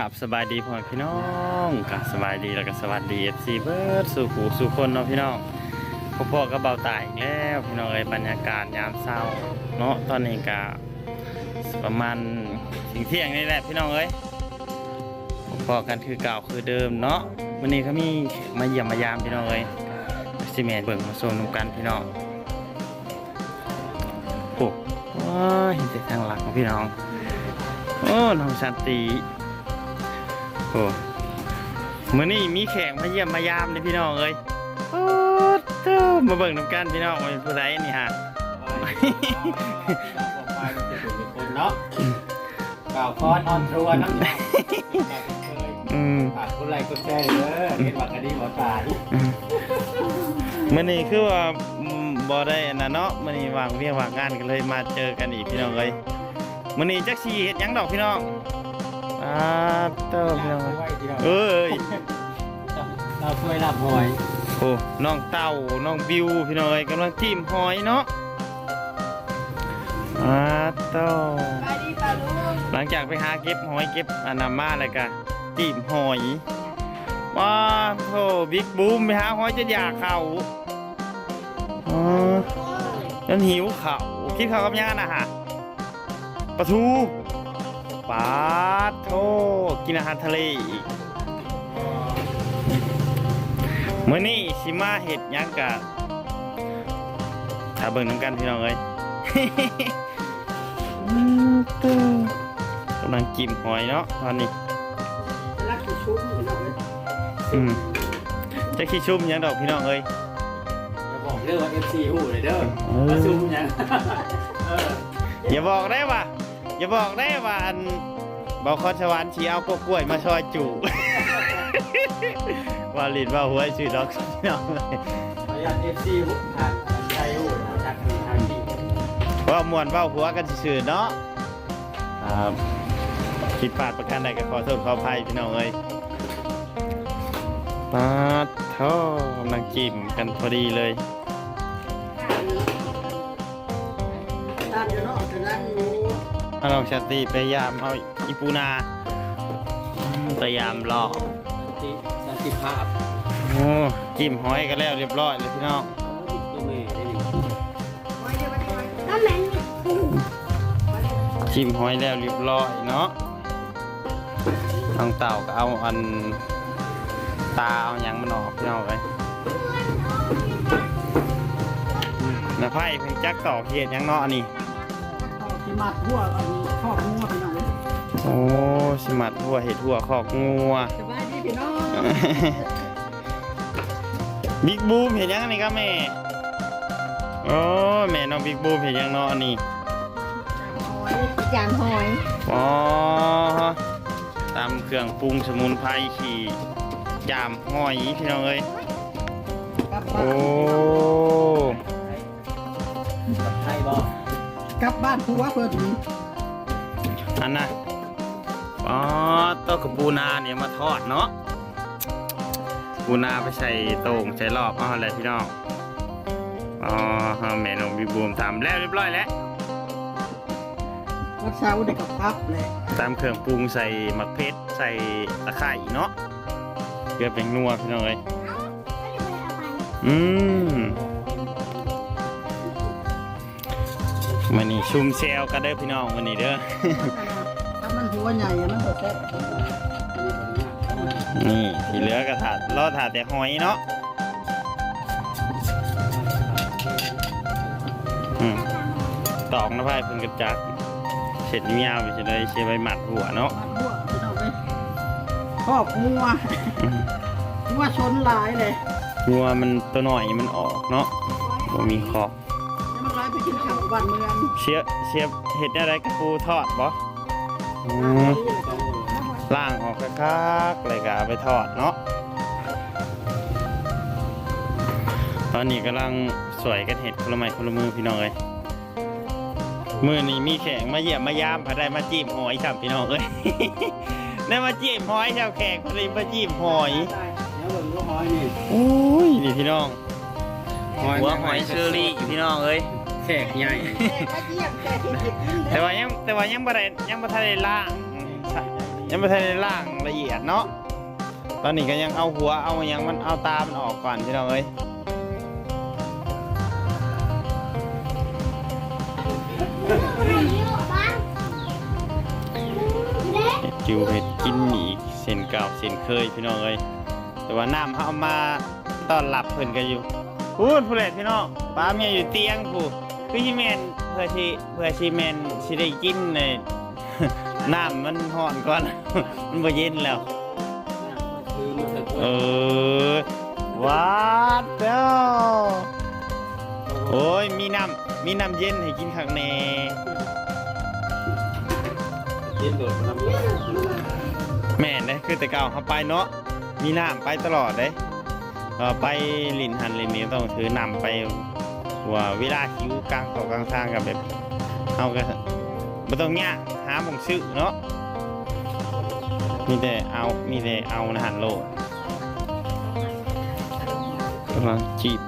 คราบสบายดีพ่อพี่น้องกับสบายดีแล้วก็สวัสดีเอฟซีเบิร์ดสู่หูสู่คนเนาะพี่น้องพ่อพ่อก็เบาตายอีกแล้วพี่น้องเอ้ยบรรยากาศยามเช้าเนาะตอนนี้ก็ประมาณถึงเที่ยงนี่แหละพี่น้องเอ้ยพ่อๆกันคือเก่าคือเดิมเนาะวันนี้เขามีมาเยี่ยมมายามพี่น้องเอ้ยสิแมนเบิ่งมาชมนำกันพี่น้องโอ้เห็นแต่ทางหลังของพี่น้องโอ้น้องสันติ โอ้มื่อนี้มีแขกมาเยี่ยมมายามเลยพี่น้องเอ้ยโอ้เจ้ามาเบิ่งน้ำกันพี่น้องว่าเป็นผู้ใดนี่ฮะเนาะกล่าวคอนออนทัวร์น้ำตาอืมฝากคนไลค์กดแชร์เด้อเห็นว่าคดีหมอตายมื่อนี้คือว่าอืมบ่ได้อันนะเนาะมื่อนี้วางเวียงวางงานกันเลยมาเจอกันอีกพี่น้องเอ้ยมื่อนี้จักสีเฮ็ดหยังดอกพี่น้อง อ่าเต้าพี่น้องเอ้ยเราช่วยรับหอยโอ้น้องเต้าน้องบิวพี่น้องเอ้ยกำลังจิ้มหอยเนาะอ่าเต้าไปดีป่าลุงหลังจากไปหาเก็บหอยเก็บอนามาอะไรกันจิ้มหอยว้าโธ่บิ๊กบูมไปหาหอยจะอยากเข่าอ๋อจนหิวเข่าวคิดเขาวกับยังนะฮะปลาทู ปลาโทกินอาหารทะเลอีกมื่อนี้ชิมาเห็ดหยังกะถ้าเบิ่งน้ำกันพี่น้องเอ้ยอืมตึ้งกำลังกินหอยเนาะตอนนี้รักที่ชุบพี่น้องเอ้ยอืมจะขี้ชุ่มหยังดอกพี่น้องเอ้ยอย่าบอกเรื่องว่า FC หูเลยเด้อมาซุ่มยังเอออย่าบอกได้ว่า อย่าบอกได้ว่าอันบอกคอนสวรรค์ชีเอากกล้วยมาซอยจูว่าลินว่าหัวชื่อดอกพี่น้องเลยพยาน FC หูทางใจหูจากทางทางที่ว่ามวนว่าหัวกันซื่อๆเนาะครับผิดพลาดประการใดก็ขอโทษขออภัยพี่น้องเอ้ยปาดท่อกำลังจิ้มกันพอดีเลยด้านเดียวเนาะแต่ด้านห นูถ้าเราชาติพยายามเอาอีปูนาพยายามรอสันติสันติภาพโอ้จิ้มหอยกันแล้วเรียบร้อยเลยพี่น้องตัวเมย์ได้ดิไว้เดี๋ยวไว้เดี๋ยวไว้ก็เหม็นจิ้มหอยแล้วเรียบร้อยเนาะทางเต่าก็เอาอันตาเอาหยังมันออกพี่น้องเลยแล้วไพ่เพิ่งจักต่อเขียดหยังเนาะอันนี้ที่ มัดหัวอันนี้ชอบงัวพี่น้องเอ้ยโอ้สมัดหัวเห็ดหัวขอกงัว สบายดีพี่น้องบิ๊กบูมเห็นยังอันนี่ครับแม่โอ้แม่น้องบิ๊กบูมเห็นยังเนาะอันนี้หอยจานหอยอ๋อตามเครื่องปรุงสมุนไพรขี่ยามห้อยพี่น้องเอ้ยกลับบ้าโอ้นกับไทยบอก กลับบ้านผัวเพิ่นอันน่ะอ๋อต้นกับปูนาเนี่ยมาทอดเนาะปูนาไปใส่โต่งใส่รอบเอาอะไรพี่น้องอ๋อแม่น้องบิ๊กบูมทำแล้วเรียบร้อยแล้วรักษาอุดกับพับเลยตามเครื่องปรุงใส่มะเพชรใส่ตะไคร่เนาะเพื่อเป็นนัวพี่น้องเอ้ยอืม มันนี่ชุมเซลกันเด้อพี่น้องวันนี้เด้อ ถ้ามันหัวใหญ่อะมันบ่แซ่บนี่ที่เหลือก็ถาดรอถาดแต่หอยเนาะอืมตอกนะพายเพิ่งกระจักเสร็จยาวไปจะได้เชใบหมัดหัวเนาะมัดหัวพี่น้องเอ้ยครอบงัวมงัวชนหลายเลย งัวมันตัวหน่อยมันออกเนาะบ่มีขอบ ไปกินข้าวบ้านเมืองเชียเชียเห็ดอะไรกับปูทอดบ่อืมล่างออกคักๆเลยก็เอาไปทอดเนาะ ตอนนี้กำลังสวยกันเห็ดคนละไม้คนละมือพี่น้องเอ้ยมือนี้มีแขกมาเยี่ยมมายามพาได้มาจีบหอยครับพี่น้องเอ้ย ได้มาจีบหอยชาวแขกพอดีมาจีบหอยแล้วมึงก็หอยนี่ โอ้ยนี่พี่น้องหัวหอยเชอรี่พี่น้องเอ้ยแขกใหญ่แต่ก็เยี่ยมแต่ที่จะกินแต่ว่ายังแต่ว่ายังบ่ได้ยังบ่ทันได้ล่าง ยังไม่ทันได้ล่างละเอียดเนาะ ตอนนี้ก็ยังเอาหัวเอาหยังมันเอาตามันออกก่อนพี่น้องเอ้ยเห็ดจิวเห็ดกินอีกเส้นเก่าเส้นเคยพี่น้องเอ้ยแต่ว่าน้ำเขาเอามาต้อนรับเพิ่นกันอยู่พูดผู้เล็พี่น้องป้าเมียอยู่เตียงผู้ คือสิแมนเพื่อที่เพื่อสิแมนสิได้กินในน้ำมันห่อนก่อน มันบ่เย็นแล้ว คือมันจะเออวัดเด้อโอ้ยมีน้ำมีน้ำเย็นให้กินข้างในเย็นโดดน้ำแม่นเลยคือแต่เก่าเขาไปเนาะมีน้ำไปตลอดเลยเออไปลินหันลินนี้ต้องถือน้ำไป ว่าเวลาหิวกลางเขากลางทางกับแบบเขาก็ไม่ต้องยากหาหมองซื้อเนาะมีแต่เอามีแต่เอานะหันโลดกำลังจีบ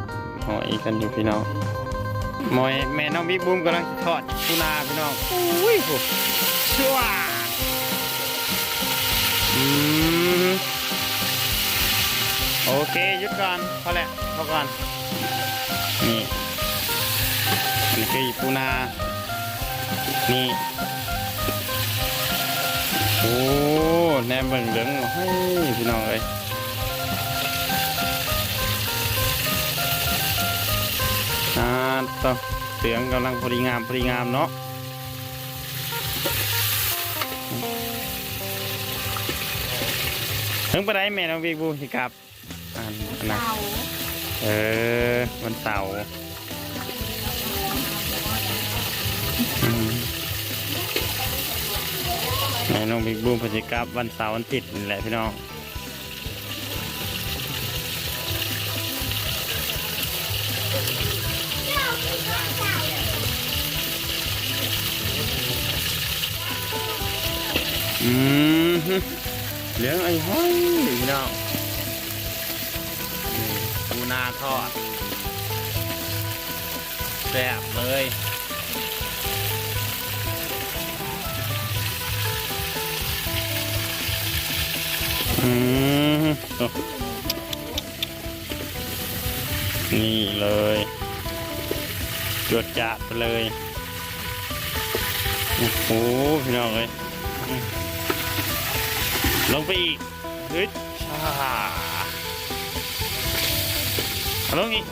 หอยกันอยู่พี่น้องมอยแม่น้องบิ๊กบูมกำลังทอดปูนาพี่น้องอุ้ยโหชัวอืมโอเคหยุดก่อนพอแล้วพอก่อนนี่ นนี้คือปูนา นี่ โอ้แนมเบิ่งเหลืองเฮ้ยพี่น้องเอ้ยอ่าต้องเสียงกำลังพอดีงามพอดีงามเนาะถึงไปได้แม่น้องบิ๊กบูสิครับอ่านนะเออวันเสาร์ แม่น้องบิ๊กบูเพนสิกลับวันเสาร์วันอาทิตนี่แหละพี่น้องอืมเลี้ยงไอ้ห้อยพี่น้องปูนาทอดแซ่บเลย อืมนี่เลยจวดจัดไปเลย โอ้โห พี่น้องเลยลงไปอีกฮึดชาเอาลงอีก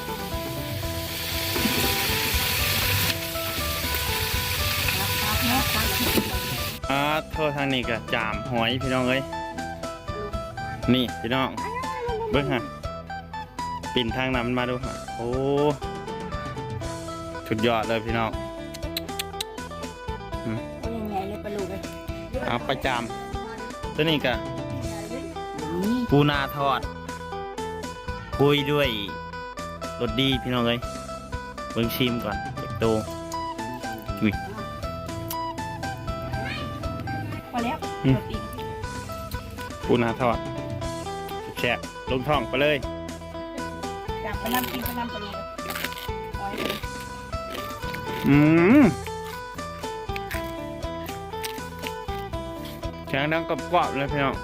อ่าโทษทางนี้ก็จามหอยพี่น้องเอ้ย นี่พี่น้อง เบิ้งฮะปิ่นทางน้ำมันมาดูฮะโอ้สุดยอดเลยพี่น้องตัวใหญ่ๆเลยปลาลูกเลยเอาไปจามตัวนี้ก็นี่ปูนาทอดคุยด้วยรสดีพี่น้องเลยเบิ่งชิมก่อนเด็กโตอุ้ยพอแล้วอืมกดอีกปูนาทอด แฉะลงท้องไปเลยจากไปน้ำกินไปน้ำปลาลูกเลยปล่อยเลยอืมแข็งดังกรอบๆเลยพี่น้อง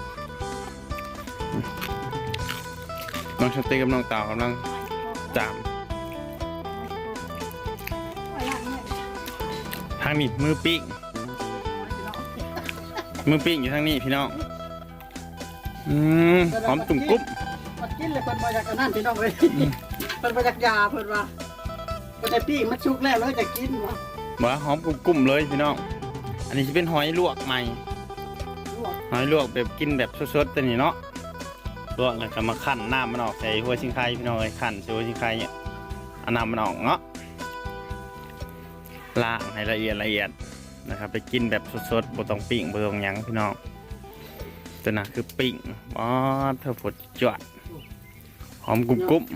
น้องชาตีกับน้องเต่ากำลังจามปล่อยละเนี่ยทางนี้มือปิ้งมือปิ้งอยู่ทางนี้พี่น้อง อืมหอมตุ่มกุ๊บมันกินเลยเพิ่นบ่อยากอันนั่นพี่น้องเอ้ยเพิ่นบ่อยากยาเพิ่นว่าเพิ่นได้ปิ้งมันสุกแล้วแล้วจะกินวะบ่หอมกลุ่มๆเลยพี่น้อง อันนี้จะเป็นหอยลวกใหม่ลวกหอยลวกแบบกินแบบสดๆตัวนี้เนาะลวกแล้วก็มาคั่นน้ำมันออกใส่หัวชิงไข่พี่น้องเลยคั่นใส่หัวชิงไข่เนี่ยเอาน้ำมันออกเนาะล้างให้ละเอียดละเอียดนะครับ ไปกินแบบสดๆบ่ต้องปิ้งบ่ต้องหยังพี่น้อง ตัวน่ะคือปิ้งอ๋อเธอฝดจวดหอมกรุบๆ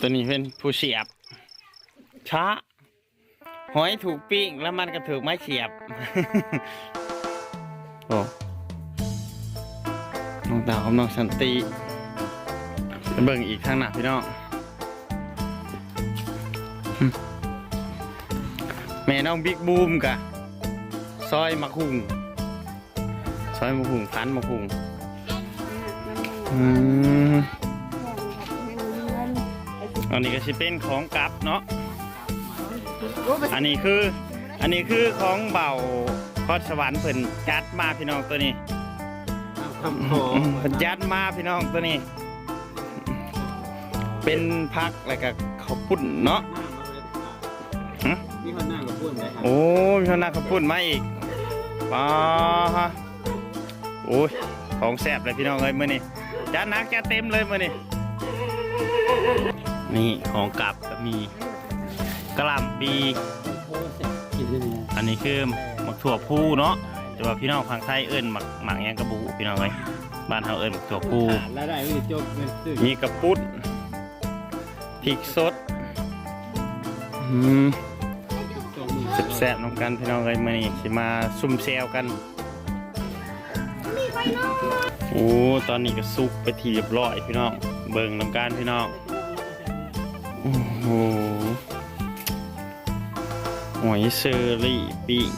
ตัวนี้เป็นผู้เสียบช้าหอยถูกปิ้งแล้วมันก็ถูกไม้เสียบ โอ้น้องดาวกับน้องสันติเบิ่งอีกทางหน้าพี่น้องแม่น้องบิ๊กบูมกะ ซอยมะคุงซอยมะคุงพันมะคุงอืมอันนี้ก็สิเป็นของกลับเนาะโอ้ไปอันนี้คือ อันนี้คือของเบาพอดสวรรค์เพิ่นจัดมาพี่น้องตัวนี้ทำหอเพิ่นจัดมาพี่น้องตัวนี้ เป็นพักอะไรกับข้าวปุ้นเนาะฮะนี่เขาหน้ากับพูดได้ครับโอ้มีคนนักข้าวปุ้นมาอีก ป้าฮะโอ้ยของแซ่บเลยพี่น้องเอ้ยมื้อนี้จัดหนักจัดเต็มเลยมื้อนี้นี่ของกลับก็มีกะหล่ำปีอันนี้คือหมักถั่วพูเนาะแต่ว่าพี่น้องทางไทยเอิ้นหมักหมักหยังกระบูพี่น้องเอ้ยบ้านเฮาเอิ้นหมักถั่วพูขาดแล้วได้ไม่ได้จบเงินซื้อมีกระปุ้นพริกสดอืม แซ่บๆน้ำกันพี่น้องเอ้ยมื้อนี้สิมาซุ่มแซวกัน โอ้ตอนนี้ก็สุกไปทีเรียบร้อยพี่น้อง เบิ่งน้ำกันพี่น้อง โอ้โหหอยเชอรี่ปิ้ง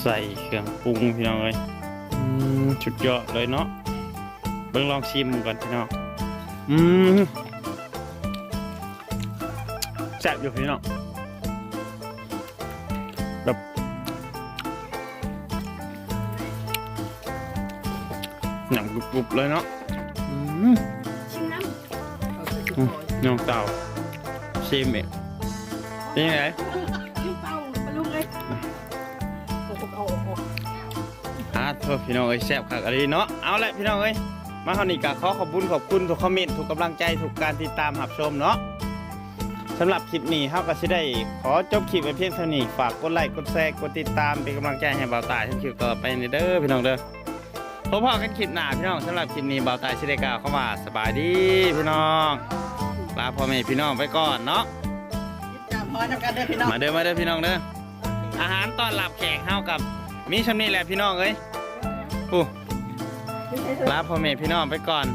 ใส่เครื่องปรุงพี่น้องเอ้ยอืมสุดยอดเลยเนาะเบิ่งลองชิมก่อนพี่น้อง อืมแซ่บอยู่พี่น้อง กรุบๆเลยเนาะอืมชิมน้อืมน้องเต่าชิมเองเป็นยังไงำชิมเปล่ามาลุงเลยโอ้โหโอ้โหอ่าโทษพี่น้องเอ้ยแซ่บคักอะไรเนาะเอาละพี่น้องเอ้ยมาคราวนี้ก็ขอขอบคุณขอบคุณทุกคอมเมนต์ทุกกำลังใจทุกการติดตามรับชมเนาะสำหรับคลิปนี้เฮาก็สิได้ขอจบคลิปไว้เพียงเท่านี้ฝากกดไลค์กดแชร์กดติดตามเป็นกำลังใจให้เบาตายทั้งคลิปต่อไปนี่เด้อพี่น้องเด้อ พบกันคลิปหน้าพี่น้องสำหรับคลิปนี้เบาตายสิได้กล่าวเข้ามาสบายดีพี่น้องลาพ่อแม่พี่น้องไปก่อนเนาะจับพอยน้ำกันเด้อพี่น้องมาเด้อมาเด้อพี่น้องเด้ออาหารต้อนรับแขกเฮากับมีชำนี้แหละพี่น้องเอ้ยปูลาพ่อแม่พี่น้องไปก่อน